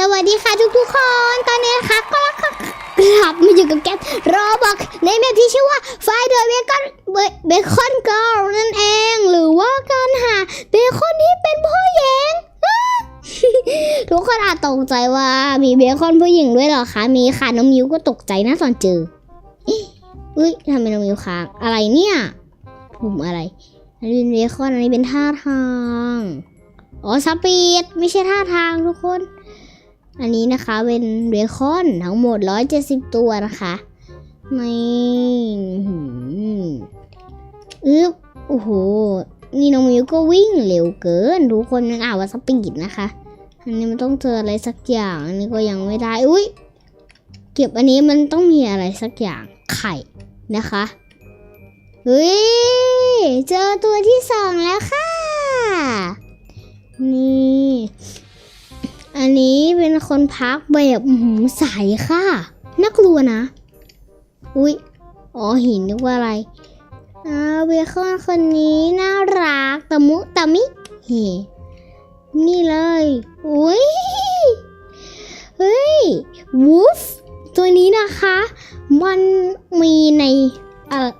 สวัสดีค่ะทุกทุกคน ตอนนี้นะคะก็กลับมาอยู่กับแกมรบอกในแมปที่ชื่อว่าไฟเดอร์เบคอนเบคอนเกิลนั่นเอง หรือว่าการหาเบคอนที่เป็นผู้หญิงทุกคนอาจตกใจว่ามีเบคอนผู้หญิงด้วยเหรอคะมีค่ะน้องมิวก็ตกใจนะตอนเจอเอ๊ะอุ้ยทำไมน้องมิวค้างอะไรเนี่ยปุ่มอะไรอันนี้เป็นเบคอนอันนี้เป็นท่าทางอ๋อสปีดไม่ใช่ท่าทางทุกคน อันนี้นะคะเป็นเบคอนทั้งหมด 170 ตัวนะคะนี่อื้อหืออึ๊บโอ้โห นี่น้องมิวก็วิ่งเร็วเกิน ทุกคนยังอ่านว่าสปีดนะคะ อันนี้มันต้องเจออะไรสักอย่าง อันนี้ก็ยังไม่ได้ อุ้ย เก็บอันนี้มันต้องมีอะไรสักอย่าง ไข่นะคะ เฮ้ย เจอตัวที่สองแล้ว คนพักแบบหือใสค่ะ น่ากลัวนะ อุ๊ย อ๋อหินนึกว่าอะไรอ้าวเบคอนคนนี้น่ารักตะมุตะมิเฮนี่เลย อุ๊ย เฮ้ย วูฟ ตัวนี้นะคะ มันมีใน เอ่อ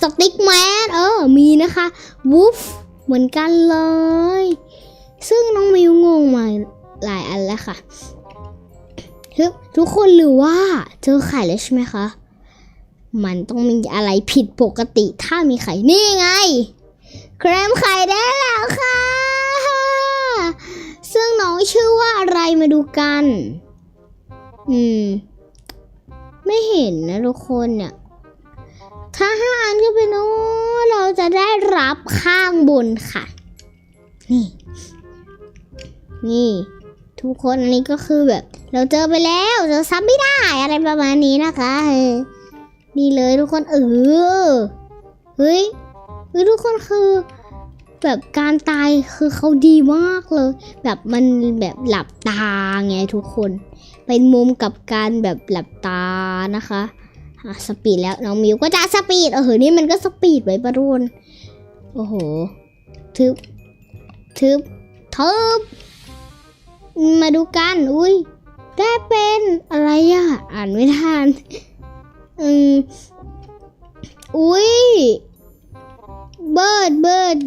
สติ๊กแมนเออ มีนะคะ วูฟ เหมือนกันเลย ซึ่งน้องมิวงงมาหลายอันแล้วค่ะึทุกคนหรือว่าเจอไข่แล้วใช่ไหมคะ มันต้องมีอะไรผิดปกติถ้ามีไข่นี่ไงเครมไข่ได้แล้วค่ะ ซึ่งน้องชื่อว่าอะไรมาดูกัน อืม ไม่เห็นนะทุกคนเนี่ย ถ้าห้าอันก็เป็นโอ้เราจะได้รับข้างบนค่ะ นี่ นี่ ทุกคนอันนี้ก็คือแบบ เราเจอไปแล้วเราซ้ำไม่ได้อะไรประมาณนี้นะคะเออนี่เลยทุกคนเออเฮ้ยเฮ้ยทุกคนคือ แบบการตายคือเขาดีมากเลย แบบมันแบบหลับตาไงทุกคน เป็นมุมกับการแบบหลับตานะคะอะสปีดแล้วน้องมิวก็จะสปีดเออนี่มันก็สปีดไว้ปะรุนโอ้โหทึบทึบทึบ มาดูกัน อุ้ยได้เป็นอะไรอะอ่านไม่ทันอืมอุ้ยเบิร์ดเบิร์ด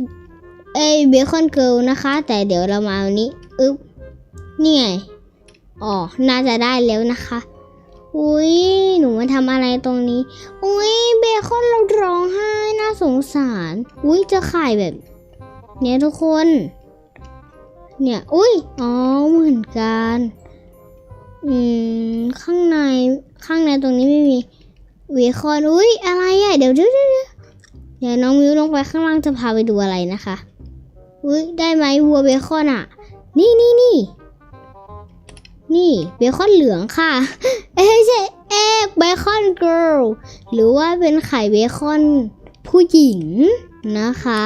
เอ้ยเบคอนเกิลนะคะ แต่เดี๋ยวเรามาวันนี้อึ๊บนี่ไงอ๋อน่าจะได้แล้วนะคะ อุ้ยหนูมาทำอะไรตรงนี้ อุ้ยเบคอนเราร้องไห้น่าสงสาร อุ้ยจะขายแบบ เนี่ยทุกคน เนี่ย อุ้ยอ๋อ เหมือนกัน อืม ข้างใน ข้างในตรงนี้ไม่มีเวคอน อุ้ยอะไรอะเดี๋ยวเดี๋ยวเดี๋ยวเดี๋ยวเดี๋ยวน้องมิวลงไปข้างล่างจะพาไปดูอะไรนะคะ อุ้ยได้ไหมวัวเบคอนอะนี่นี่นี่ นี่เบคอนเหลืองค่ะ เอ้ยใช่เอ็กเบคอนเกิร์ล หรือว่าเป็นไข่เบคอนผู้หญิงนะคะ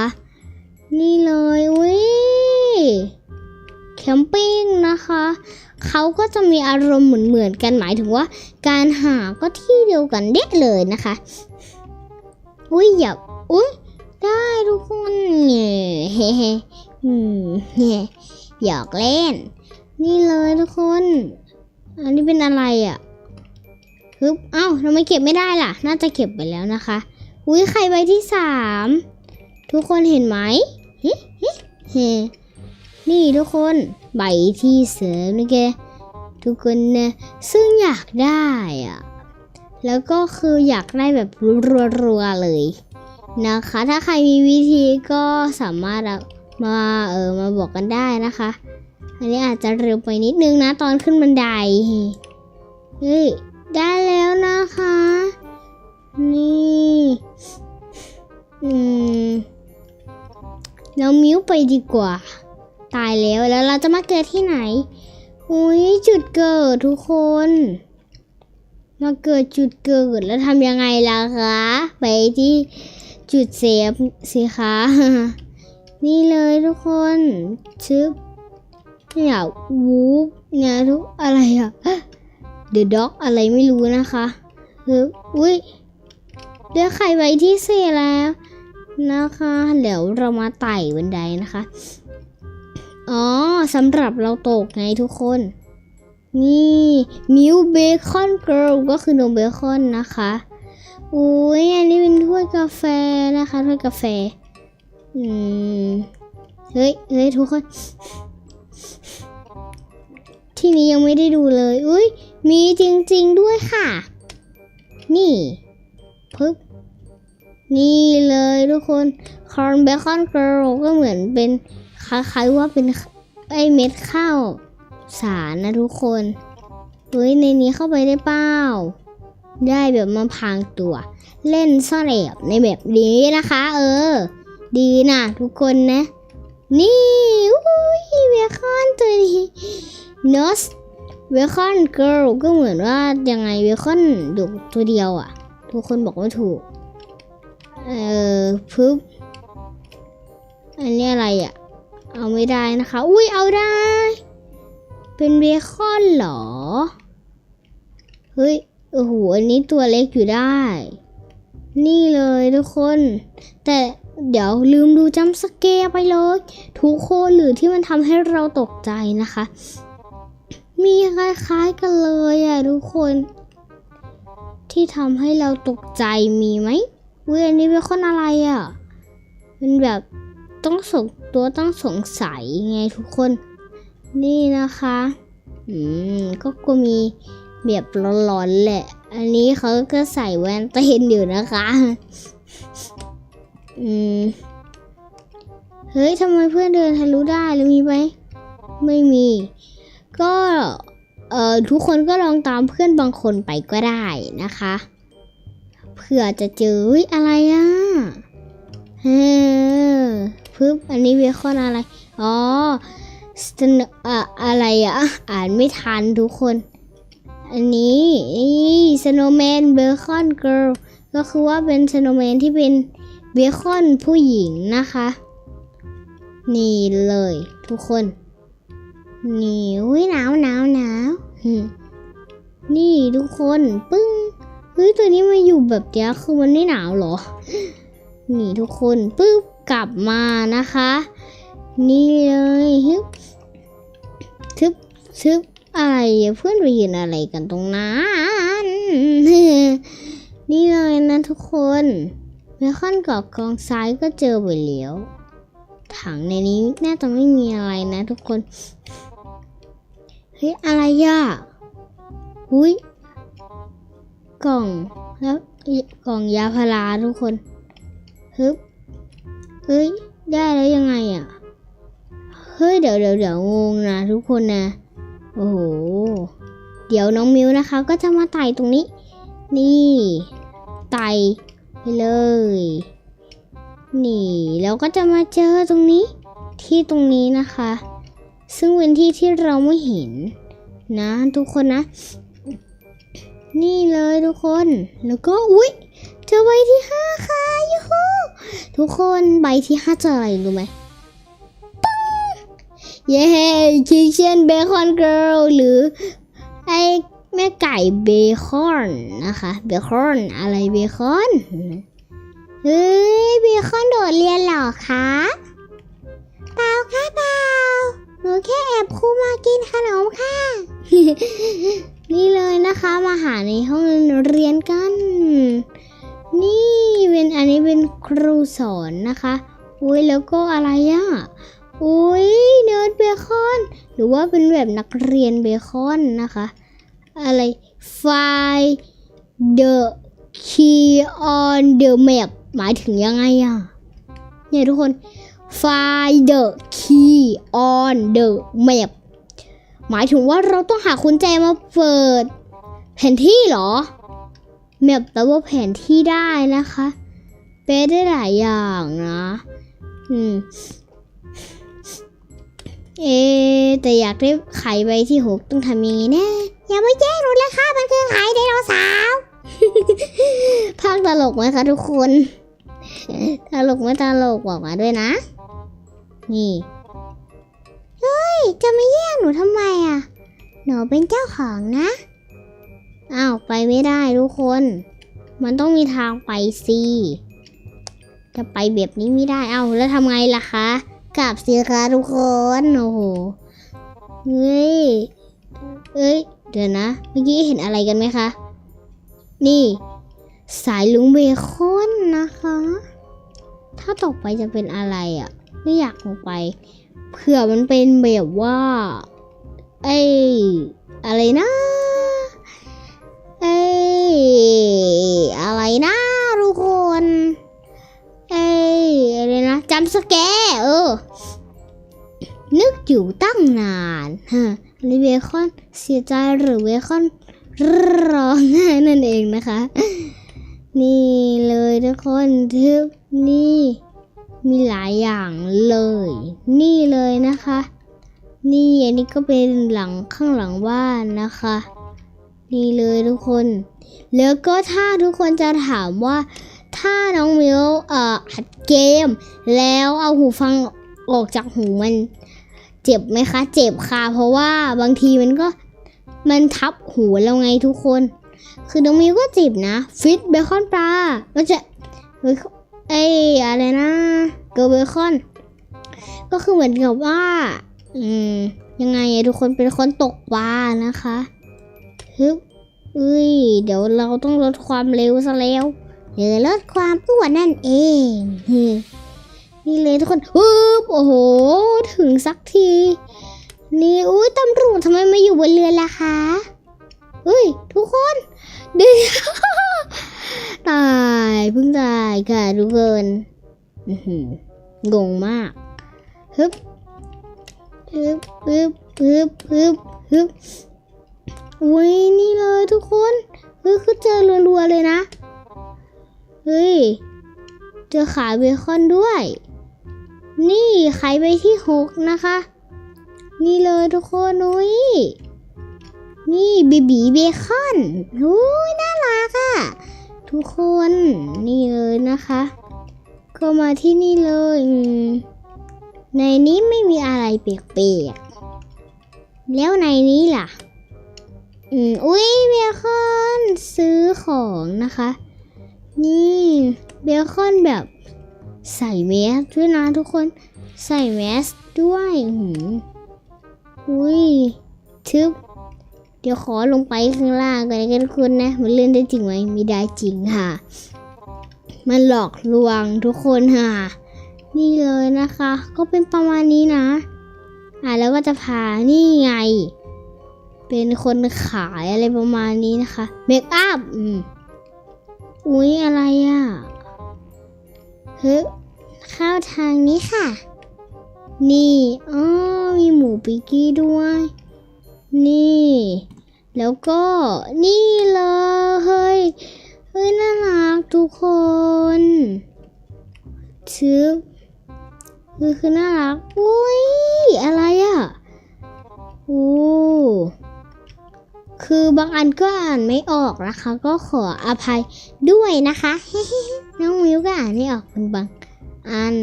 นี่เลยอุ้ย แคมปิ้งนะคะ เขาก็จะมีอารมณ์เหมือนๆกันหมายถึงว่า การหาก็ที่เดียวกันเด็ดเลยนะคะ อุ้ยอย่าอุ้ยได้ทุกคนเน่เฮ้เฮ้เฮ้หยอกเล่น นี่เลยทุกคน อันนี้เป็นอะไรอะ่ะฮึบเอ้าทำไมเก็บไม่ได้ล่ะ น่าจะเก็บไปแล้วนะคะ อุ้ยใครใบที่สาม ทุกคนเห็นไหมเฮ้เฮ้เฮ้ นี่ทุกคนใบที่เสริมนี่แกทุกคนนะซึ่งอยากได้อะแล้วก็คืออยากได้แบบรัวๆเลยนะคะ ถ้าใครมีวิธีก็สามารถมาเออมาบอกกันได้นะคะ อันนี้อาจจะเร็วไปนิดนึงนะตอนขึ้นบันไดเฮ้ยได้แล้วนะคะ นี่อืมเรามิ้วไปดีกว่า ตายแล้วแล้วเราจะมาเกิดที่ไหนอุ้ยจุดเกิดทุกคน มาเกิดจุดเกิดแล้วทำยังไงล่ะคะ ไปที่จุดเซฟสิคะนี่เลยทุกคนชึบเนี่ยวูบเนี่ยทุกอะไรอะเดอะด็อกอะไรไม่รู้นะคะคืออุ้ยเลือกไข่ไว้ที่เซแล้วนะคะ เดี๋ยวเรามาไต่บันไดนะคะ อ๋อสำหรับเราตกไงทุกคน นี่มิลเบคอนเกิลก็คือนมเบคอนนะคะอุ้ยอันนี้เป็นถ้วยกาแฟนะคะถ้วยกาแฟ อืม เฮ้ยเฮ้ยทุกคน ที่นี้ยังไม่ได้ดูเลย อุ้ยมีจริง ๆด้วยค่ะ นี่ปึ๊บนี่เลยทุกคนคอร์นเบคอนเกิลก็เหมือนเป็น คล้ายๆว่าเป็นไอเม็ดข้าวสารนะทุกคนเฮ้ยในนี้เข้าไปได้เปล่าได้แบบมาพางตัว เล่นซ่อนแอบในแบบนี้นะคะ เออ ดีนะทุกคนนะ นี่อุ้ยเบคอนตัวนี้นอสเบคอนเกิลก็เหมือนว่ายังไงเบคอนดุตัวเดียวอะ่ะ ทุกคนบอกว่าถูก เออปึ๊บอันนี้อะไรอะ่ะ เอาไม่ได้นะคะ อุ้ยเอาได้ เป็นเบคอนเหรอ เฮ้ย โอ้โห อันนี้ตัวเล็กอยู่ได้ นี่เลยทุกคน แต่เดี๋ยวลืมดูจัมสเกร์ไปเลย ทุกคนหรือที่มันทำให้เราตกใจนะคะ มีคล้ายๆกันเลยอะทุกคน ที่ทำให้เราตกใจมีไหมเว้ยอันนี้เป็นคนอะไรอะเป็นแบบ ต้องสงตัวต้องสงสัยไงทุกคน นี่นะคะ อืม ก็ก็มีแบบร้อนๆแหละ อันนี้เขาก็ใส่แว่นเต้นอยู่นะคะ อืม เฮ้ยทำไมเพื่อนเดินทะลุได้แล้วมีไหม ไม่มี ก็เอ่อทุกคนก็ลองตามเพื่อนบางคนไปก็ได้นะคะ เผื่อจะเจออะไรอะ ปึ๊บอันนี้เบคอนอะไร อ๋อสเนอะอะไรอะอ่านไม่ทันทุกคน อันนี้นี่สโนแมนเบคอนเกิลก็คือว่าเป็นสโนแมนที่เป็นเบคอนผู้หญิงนะคะ นี่เลยทุกคน นี่อุ้ยหนาวหนาวหนาวนี่ทุกคนปึ้งเฮ้ยตัวนี้มาอยู่แบบเนี้ยคือมันไม่หนาวหรอ นี่ทุกคนปึ๊บ กลับมานะคะ นี่เลยฮึบทึบทึบอะไรเพื่อนไปยืนอะไรกันตรงนั้นนี่เลยนะทุกคนเบคอนกับกองซ้ายก็เจอไปแล้วถังในนี้น่าจะไม่มีอะไรนะทุกคน เฮ้ย อะไรอะหุ้ย กล่องแล้วกล่องยาพาราทุกคน ฮึบ เฮ้ย ได้แล้วยังไงอะ เฮ้ย เดี๋ยวเดี๋ยวเดี๋ยวงงนะทุกคนนะ โอ้โห เดี๋ยวน้องมิวนะคะ ก็จะมาไต่ตรงนี้ นี่ไต่ไปเลย นี่แล้วก็จะมาเจอตรงนี้ ที่ตรงนี้นะคะ ซึ่งเป็นที่ที่เราไม่เห็น นะทุกคนนะ นี่เลยทุกคน แล้วก็อุ๊ย เจอใบที่ห้าค่ะยูฮู ทุกคนใบที่ห้าจออะไรรู้ไหมปึ้งเย้คิเชนเบคอนเกิลหรือไอแม่ไก่เบคอนนะคะ เบคอนอะไรเบคอน เฮ้ยเบคอนโดดเรียนหรอคะเปล่าค่ะเปล่าหนูแค่แอบครูมากินขนมค่ะ นี่เลยนะคะมาหาในห้องเรียนกัน สอนนะคะอุ้ยแล้วก็อะไรอะอุ้ยเนิร์ดเบคอน หรือว่าเป็นแบบนักเรียนเบคอนนะคะ อะไร find the key on the map หมายถึงยังไงอะเนี่ยทุกคน find the key on the map หมายถึงว่าเราต้องหากุญแจมาเปิด แผนที่เหรอ แมปแปลว่าแผนที่ได้นะคะ ปได้หลายอย่างนะอืมเอแต่อยากได้ไข่ใบที่หกต้องทำยังไงนะอย่ามาแจ้งหนูเลยค่ะมันคือไข่ไดโนเสาร์ภาคตลกไหมคะทุกคนตลกไม่ตลกบอกมาด้วยนะ นี่เฮ้ยจะมาแย่งหนูทำไมอะ หนูเป็นเจ้าของนะอ้าวไปไม่ได้ทุกคน มันต้องมีทางไปสิ จะไปแบบนี้ไม่ได้เอ้าแล้วทำไงล่ะคะกลับสิคะทุกคนโอ้โหเฮ้ยเอ้ยเดี๋ยวนะ เมื่อกี้เห็นอะไรกันไหมคะ นี่ สายลุงเบคอนนะคะ ถ้าต่อไปจะเป็นอะไรอะ่ะ ไม่อยากลงไปเผื่อมันเป็นแบบว่าไอ้อะไรนะเอ้ยอะไรนะ จำสแกเออ นึกอยู่ตั้งนานฮะอันนี้เบคอนเสียใจหรือเบคอนร้องไห้นั่นเองนะคะ นี่เลยทุกคนทึบนี่มีหลายอย่างเลย นี่เลยนะคะ นี่อันนี้ก็เป็นหลังข้างหลังบ้านนะคะ นี่เลยทุกคน แล้วก็ถ้าทุกคนจะถามว่า ถ้าน้องมิวเอ่ออัดเกม แล้วเอาหูฟังออกจากหูมัน เจ็บไหมคะ เจ็บค่ะ เพราะว่าบางทีมันก็มันทับหูเราไงทุกคน คือน้องมิวก็เจ็บนะ ฟิตเบคอนปลาก็จะเอ้ยอะไรนะเกอร์เบคอน ก็คือเหมือนกับว่า อืม ยังไงทุกคนเป็นคนตกปลานะคะฮึบเอ้ย เดี๋ยวเราต้องลดความเร็วซะแล้ว เดี๋ยวลดความอ้วนนั่นเองนี่เลยทุกคนฮึบโอ้โห ถึงสักที นี่อุ้ยตำรวจทำไมไม่อยู่บนเรือล่ะคะเฮ้ย ทุกคนดีตายเพิ่งตายค่ะทุกคนอื้อหืองงมากฮึบฮึบฮึบฮึบฮึบฮึบอุ้ยนี่เลยทุกคนเฮ้ยคือเจอรัวๆเลยนะ เฮ้ย เจอขาเบคอนด้วย นี่ไขไปที่หกนะคะ นี่เลยทุกคนนุ้ยนี่บีบีเบคอนอุ้ยน่ารักอะทุกคนนี่เลยนะคะ ก็มาที่นี่เลย ในนี้ไม่มีอะไรเปียกๆ แล้วในนี้ล่ะ อืมอุ้ยเบคอนซื้อของนะคะ นี่เบคอนแบบใส่แมสด้วยนะทุกคนใส่แมสด้วยหืมอุ้ยทึบเดี๋ยวขอลงไปข้างล่างกันกันทุกคนนะ มันเล่นได้จริงไหมไม่ได้จริงค่ะ มันหลอกลวงทุกคนค่ะ นี่เลยนะคะ ก็เป็นประมาณนี้นะ อะแล้วก็จะพานี่ไง เป็นคนขายอะไรประมาณนี้นะคะเมคอัพอืม อุ๊ย อะไรอะเฮ้เข้าทางนี้ค่ะ นี่อ๋อมีหมูปิกกี้ด้วย นี่ แล้วก็นี่เลยเฮ้ยเฮ้ยน่ารักทุกคนชื่อคือคือน่ารักอุ้ คือบางอันก็อ่านไม่ออกนะคะ ก็ขออภัยด้วยนะคะน้องมิวก็อ่านไม่ออกเป็นบางอัน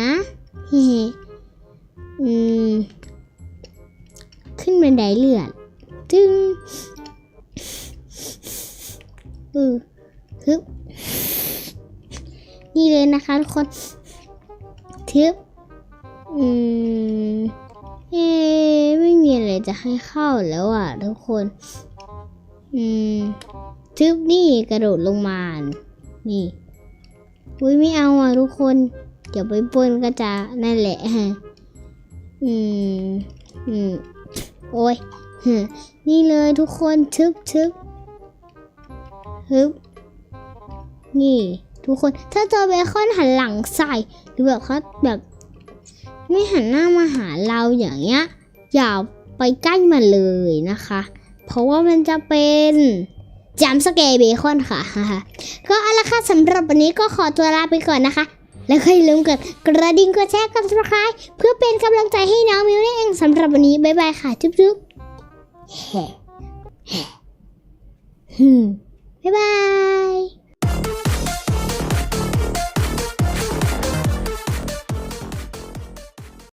นะอืมขึ้นบันไดเลือนจึงเออฮึบนี่เลยนะคะทุกคนทึบอืม เอ๊ไม่มีอะไรจะให้เข้าแล้วอะ ทุกคน อืมทึบนี่กระโดดลงมา นี่ อุ้ยไม่เอาอะทุกคน เดี๋ยวไปป้นก็จะนั่นแหละฮะอืม อืม โอ้ย นี่เลยทุกคนทึบทึบฮึบนี่ ทุกคน ถ้าเจอเบคอนหันหลังใส่ หรือแบบเขาแบบ ไม่หันหน้ามาหาเราอย่างเงี้ยอย่าไปใกล้มันเลยนะคะ เพราะว่ามันจะเป็นจำสเกเบคอนค่ะ ก็เอาละค่ะสำหรับวันนี้ก็ขอตัวลาไปก่อนนะคะ แล้วก็อย่าลืมกดกระดิ่งกดแชร์กด subscribe เพื่อเป็นกำลังใจให้น้องมิวนั่เองสำหรับวันนี้ บ๊ายบายค่ะ จุ๊บจุ๊บแฮ่แฮ่ฮึมบ๊ายบาย